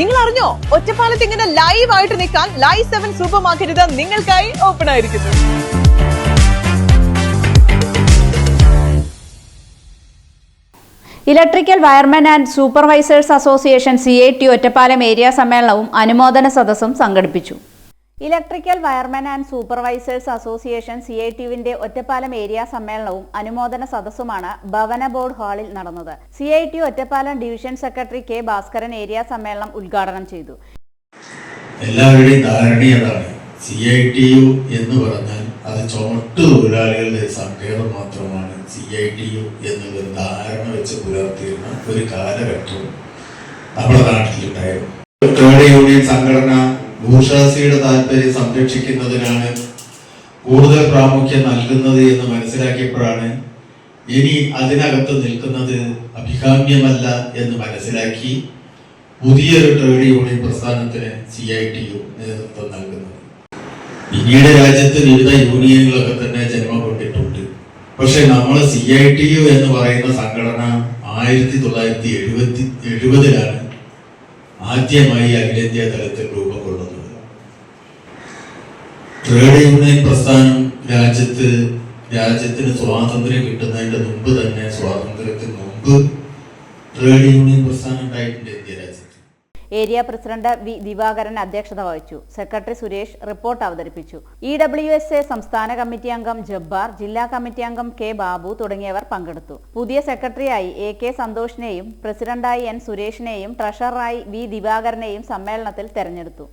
നിങ്ങൾ അറിഞ്ഞോ ഒറ്റപ്പാലത്ത് ഇങ്ങനെ ലൈവ് ആയിട്ട് നിൽക്കാൻ ലൈവ് സെവൻ സൂപ്പർ മാർക്കറ്റ് നിങ്ങൾക്കായി ഓപ്പൺ ആയിരിക്കുന്നു. Electrical wiremen and supervisors association C I T Ottapalam area സമ്മേളനവും അനുമോദന സദസ്സും സംഘടിപ്പിച്ചു. Electrical wiremen and supervisors association C I ടിയുവിന്റെ Ottapalam area സമ്മേളനവും അനുമോദന സദസ്സുമാണ് ഭവന ബോർഡ് ഹാളിൽ നടന്നത്. C I T Ottapalam division secretary K Bhaskaran area സമ്മേളനം ഉദ്ഘാടനം ചെയ്തു. എല്ലാവരുടെയും ധാരണീയതാണ് സി ഐ ടി യു എന്ന് പറഞ്ഞാൽ അത് ചുമട്ട് തൊഴിലാളികളുടെ സങ്കേതം മാത്രമാണ് സി ഐ ടി യു എന്നുള്ളൊരു ധാരണ വെച്ച് പുലർത്തിയിരുന്ന ഒരു കാലഘട്ടവും നമ്മുടെ നാട്ടിലുണ്ടായിരുന്നു. ട്രേഡ് യൂണിയൻ സംഘടന ഭൂഷാസിയുടെ താല്പര്യം സംരക്ഷിക്കുന്നതിനാണ് കൂടുതൽ പ്രാമുഖ്യം നൽകുന്നത് എന്ന് മനസ്സിലാക്കിയപ്പോഴാണ് ഇനി അതിനകത്ത് നിൽക്കുന്നത് അഭികാമ്യമല്ല എന്ന് മനസ്സിലാക്കി പുതിയൊരു ട്രേഡ് യൂണിയൻ പ്രസ്ഥാനത്തിന് സി ഐ ടി യു നേതൃത്വം നൽകുന്നത്. പിന്നീട് രാജ്യത്ത് വിവിധ യൂണിയനുകളൊക്കെ തന്നെ ജന്മം കൊണ്ടിട്ടുണ്ട് പക്ഷെ നമ്മൾ സി ഐ ടി യു എന്ന് പറയുന്ന സംഘടന ആയിരത്തി തൊള്ളായിരത്തി എഴുപത്തി എഴുപതിലാണ് ആദ്യമായി അഖിലേന്ത്യാ തലത്തിൽ രൂപം കൊള്ളുന്നത്. ട്രേഡ് യൂണിയൻ പ്രസ്ഥാനം രാജ്യത്ത് രാജ്യത്തിന് സ്വാതന്ത്ര്യം കിട്ടുന്നതിന്റെ മുമ്പ് തന്നെ സ്വാതന്ത്ര്യത്തിന് മുമ്പ് ട്രേഡ് യൂണിയൻ പ്രസ്ഥാനം ഉണ്ടായിട്ടുണ്ട് ഇന്ത്യ രാജ്യത്ത്. ഏരിയ പ്രസിഡന്റ് വി ദിവാകരൻ അധ്യക്ഷത വഹിച്ചു. സെക്രട്ടറി സുരേഷ് റിപ്പോർട്ട് അവതരിപ്പിച്ചു. ഇ ഡബ്ല്യു എസ് എ സംസ്ഥാന കമ്മിറ്റി അംഗം ജബ്ബാർ ജില്ലാ കമ്മിറ്റി അംഗം കെ ബാബു തുടങ്ങിയവർ പങ്കെടുത്തു. പുതിയ സെക്രട്ടറിയായി എ കെ സന്തോഷിനെയും പ്രസിഡന്റായി എൻ സുരേഷിനെയും ട്രഷററായി വി ദിവാകരനെയും സമ്മേളനത്തിൽ തെരഞ്ഞെടുത്തു.